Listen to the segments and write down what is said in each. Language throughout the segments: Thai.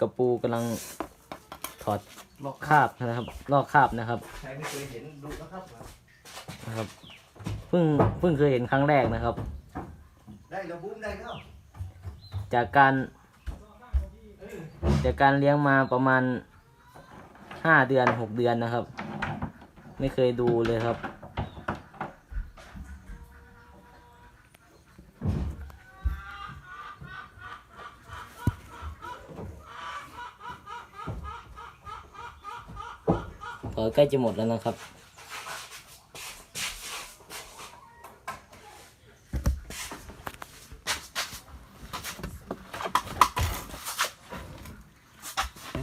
กระปูกำลังถอดลอกคราบนะครับ ลอกคราบนะครับ ใครไม่เคยเห็นดูนะครับ นะครับ เพิ่งเพิ่งเคยเห็นครั้งแรกนะครับ ได้แล้วบูมได้แล้วจากการ จากการเลี้ยงมาประมาณห้าเดือนหกเดือนนะครับ ไม่เคยดูเลยครับ ใกล้จะหมดแล้วนะครับ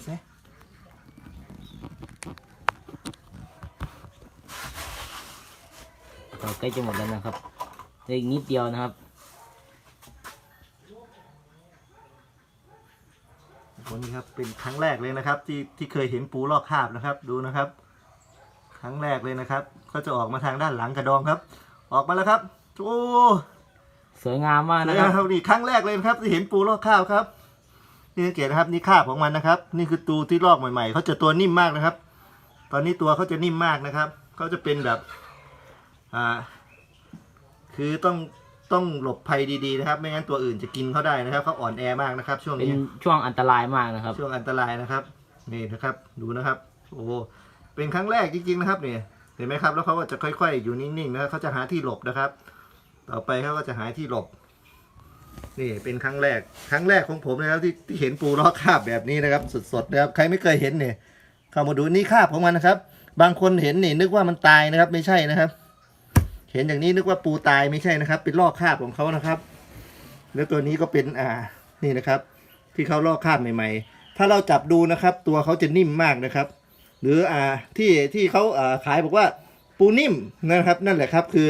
ใช่ไหมพอใกล้จะหมดแล้วนะครับเหลืออีกนิดเดียวนะครับวันนี้ครับเป็นครั้งแรกเลยนะครับ ที่ที่เคยเห็นปูลอกคราบนะครับ ดูนะครับ ครั้งแรกเลยนะครับ ก็จะออกมาทางด้านหลังกระดองครับ ออกมาแล้วครับโอ้สวยงามมากเลนะยครับนะครับนี่ครั้งแรกเลยนะครับที่เห็นปูลอกคราบครับ นี่สังเกตนะครับนี่คราบของมันนะครับ นี่คือตูที่ลอกใหม่ๆเขาจะตัวนิ่มมากนะครับ ตอนนี้ตัวเขาจะนิ่มมากนะครับเขาจะเป็นแบบอ่าคือต้องต้องหลบภัยดีๆนะครับ ไม่งั้นตัวอื่นจะกินเขาได้นะครับเขาอ่อนแอมากนะครับ ช่วงเป็นนี้ ช่วงอันตรายมากนะครับ ช่วงอันตรายนะครับ นี่นะครับ ดูนะครับ โอ้โห เป็นครั้งแรกจริงๆนะครับเนี่ยเห็นไหมครับ แล้วเขาก็จะค่อยๆ อยู่นิ่งๆนะเขาจะหาที่หลบนะครับ ต่อไปเขาก็จะหาที่หลบ นี่เป็นครั้งแรก ครั้งแรกของผมนะครับที่ที่เห็นปูล้อคาบแบบนี้นะครับ สดๆนะครับ ใครไม่เคยเห็นเนี่ยเข้ามาดูนี่คาบของมันนะครับ บางคนเห็นนี่นึกว่ามันตายนะครับ ไม่ใช่นะครับ เห็นอย่างนี้นึกว่าปูตายไม่ใช่นะครับ เป็นลอกคาบของเขานะครับ แล้วตัวนี้ก็เป็นอ่านี่นะครับ ที่เขาลอกคราบใหม่ ๆ ถ้าเราจับดูนะครับ ตัวเขาจะนิ่มมากนะครับ หรืออ่าที่ที่เขาอ่าขายบอกว่าปูนิ่มนะครับ นั่นแหละครับคือ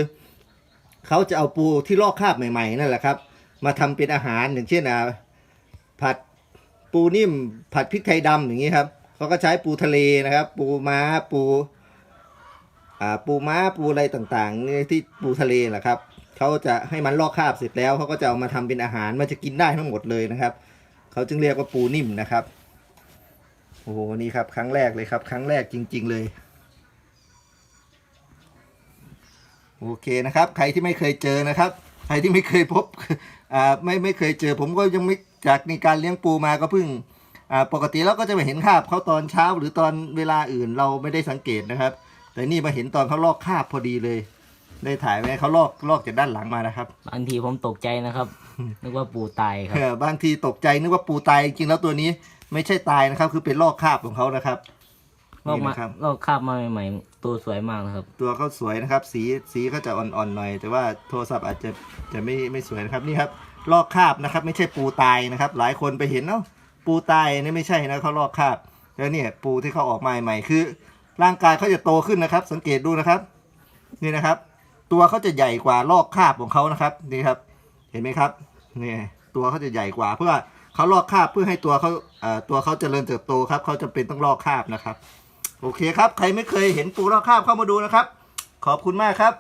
เขาจะเอาปูที่ลอกคราบใหม่ ๆ นั่นแหละครับ มาทำเป็นอาหารอย่างเช่นอ่าผัดปูนิ่ม ผัดพริกไทยดำอย่างนี้ครับเขาก็ใช้ปูทะเลนะครับ ปูม้าปูอ่าปูม้าปูอะไรต่างๆนี่ที่ปูทะเลแหละครับเขาจะให้มันลอกคราบเสร็จแล้วเขาก็จะเอามาทำเป็นอาหารมันจะกินได้ทั้งหมดเลยนะครับเขาจึงเรียกว่าปูนิ่มนะครับ โอ้โห นี่ครับ ครั้งแรกเลยครับ ครั้งแรกจริง ๆ เลย โอเคนะครับ ใครที่ไม่เคยเจอนะครับ ใครที่ไม่เคยพบอ่าไม่ไม่เคยเจอ ผมก็ยังไม่จากในการเลี้ยงปูมาก็เพิ่งอ่าปกติเราก็จะไปเห็นคราบเขาตอนเช้าหรือตอนเวลาอื่นเราไม่ได้สังเกตนะครับ แต่นี่มาเห็นตอนเขาลอกคราบพอดีเลย ได้ถ่ายไว้เขาลอกลอกจากด้านหลังมานะครับ บางทีผมตกใจนะครับ นึกว่าปูตายครับ เออบางทีตกใจนึกว่าปูตายจริงๆแล้วตัวนี้ ไม่ใช่ตายนะครับ คือเป็นลอกคราบของเขานะครับ ลอกนี่มานะครับ ลอกคราบมาใหม่ๆตัวสวยมากนะครับ ตัวเขาสวยนะครับ สีสีเขาจะอ่อนๆหน่อย แต่ว่าโทรศัพท์อาจจะจะไม่ไม่สวยนะครับนี่ครับลอกคราบนะครับ ไม่ใช่ปูตายนะครับ หลายคนไปเห็นเนาะปูตายนี่ไม่ใช่นะเขาลอกคราบแล้วเนี่ยปูที่เขาออกมาใหม่คือ ร่างกายเขาจะโตขึ้นนะครับ สังเกตดูนะครับ นี่นะครับ ตัวเขาจะใหญ่กว่าลอกคราบของเขานะครับนี่ครับ เห็นไหมครับนี่ตัวเขาจะใหญ่กว่าเพื่อ เขาลอกคราบเพื่อให้ตัวเขาตัวเขาเจริญเติบโตครับเขาจะเป็นต้องลอกคราบนะครับ โอเคครับ ใครไม่เคยเห็นปูลอกคราบเข้ามาดูนะครับ ขอบคุณมากครับ